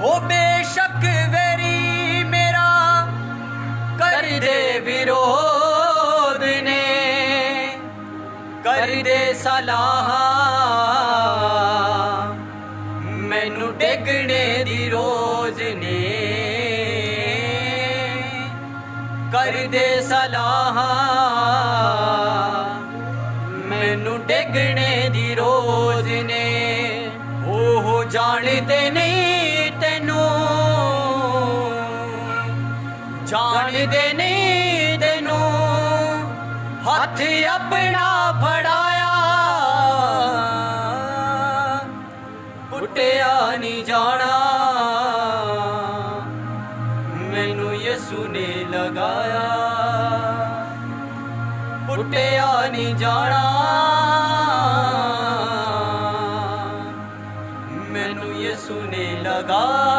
ਹੋ ਬੇਸ਼ੱਕ ਵੈਰੀ ਮੇਰਾ ਕਰਦੇ ਵਿਰੋਧ ਨੇ। ਕਰਦੇ ਸਲਾਹਾਂ। ਮੈਨੂੰ ਡਿੱਗਣੇ ਦੀ ਰੋਜ਼ ਨੇ। ਕਰਦੇ ਸਲਾਹਾਂ। ਮੈਨੂੰ ਡਿੱਗਣੇ ਦੀ ਰੋਜ਼ ਨੇ। ਉਹ ਜਾਣਦੇ ਨੇ ਜਾਣਦੇ ਨਹੀਂ ਤੈਨੂੰ। ਹੱਥ ਆਪਣਾ ਫੜਾਇਆ। ਪੁੱਟਿਆ ਨਹੀਂ ਜਾਣਾ। ਮੈਨੂੰ ਯਿਸੂ ਨੇ ਲਗਾਇਆ। ਪੁੱਟਿਆ ਨਹੀਂ ਜਾਣਾ। ਮੈਨੂੰ ਯਿਸੂ ਨੇ ਲਗਾਇਆ।